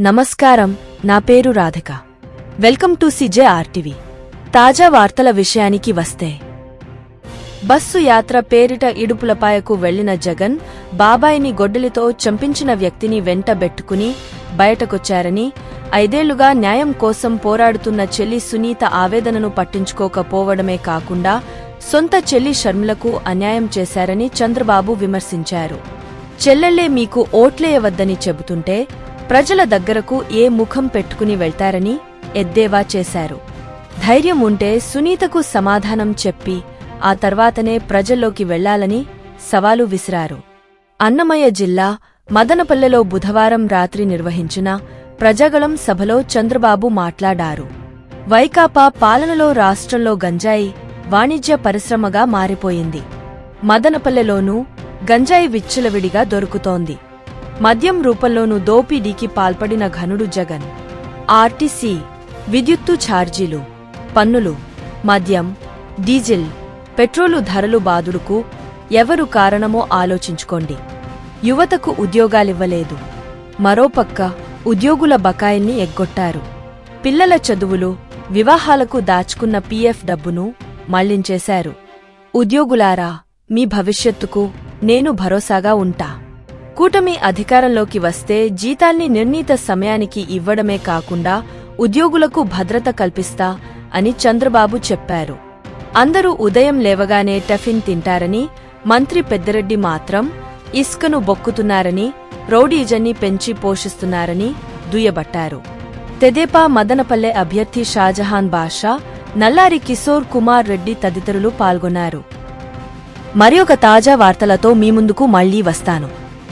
నమస్కారం. నా పేరు Radhika. Welcome to CJ RTV. తాజా వార్తల విషయానికి వస్తే. బస్సు యాత్ర పేరిట ఇడుపులపాయకు వెళ్ళిన జగన్ బాబాయిని గొడ్డలితో చంపించిన వ్యక్తిని వెంటబెట్టుకుని బయటకొచ్చారని ఐదేళ్ళుగా న్యాయం కోసం పోరాడుతున్న చెల్లి సునీత ఆవేదనను పట్టించుకోకపోవడమే కాకుండా సొంత చెల్లి షర్మిలకు అన్యాయం చేశారని చంద్రబాబు విమర్శించారు. చెల్లెళ్ళే మీకు ఓట్లేయవద్దని చెబుతుంటే ప్రజల దగ్గరకు ఏ ముఖం పెట్టుకుని వెళ్తారని ఎద్దేవా చేశారు. ధైర్యం ఉంటే సునీతకు సమాధానం చెప్పి ఆ తర్వాతనే ప్రజల్లోకి వెళ్ళాలని సవాలు విసిరారు. అన్నమయ్య జిల్లా మదనపల్లెలో బుధవారం రాత్రి నిర్వహించిన ప్రజాగళం సభలో చంద్రబాబు మాట్లాడారు. వైకాపా పాలనలో రాష్ట్రంలో గంజాయి వాణిజ్య పరిశ్రమగా మారిపోయింది. మదనపల్లెలోనూ గంజాయి విచ్చలవిడిగా దొరుకుతోంది. మద్యం రూపంలోనూ దోపిడీకి పాల్పడిన ఘనుడు జగన్. ఆర్టీసీ విద్యుత్తు ఛార్జీలు పన్నులు మద్యం డీజిల్ పెట్రోలు ధరలు బాదుడుకు ఎవరు కారణమో ఆలోచించుకోండి. యువతకు ఉద్యోగాలివ్వలేదు. మరోపక్క ఉద్యోగుల బకాయిల్ని ఎగ్గొట్టారు. పిల్లల చదువులు వివాహాలకు దాచుకున్న పీఎఫ్ డబ్బును మళ్ళించేశారు. ఉద్యోగులారా మీ భవిష్యత్తుకు నేను భరోసాగా ఉంటా. కూటమి అధికారంలోకి వస్తే జీతాల్ని నిర్ణీత సమయానికి ఇవ్వడమే కాకుండా ఉద్యోగులకు భద్రత కల్పిస్తా అని చంద్రబాబు చెప్పారు. అందరూ ఉదయం లేవగానే టఫిన్ తింటారని మంత్రి పెద్దిరెడ్డి మాత్రం ఇసుకను బొక్కుతున్నారని రౌడీజన్ని పెంచి పోషిస్తున్నారని దుయ్యబట్టారు. తెదేపా మదనపల్లె అభ్యర్థి షాజహాన్ బాషా నల్లారి కిశోర్ కుమార్ రెడ్డి తదితరులు పాల్గొన్నారు. మరి ఒక తాజా వార్తలతో మీ ముందుకు మళ్ళీ వస్తాను.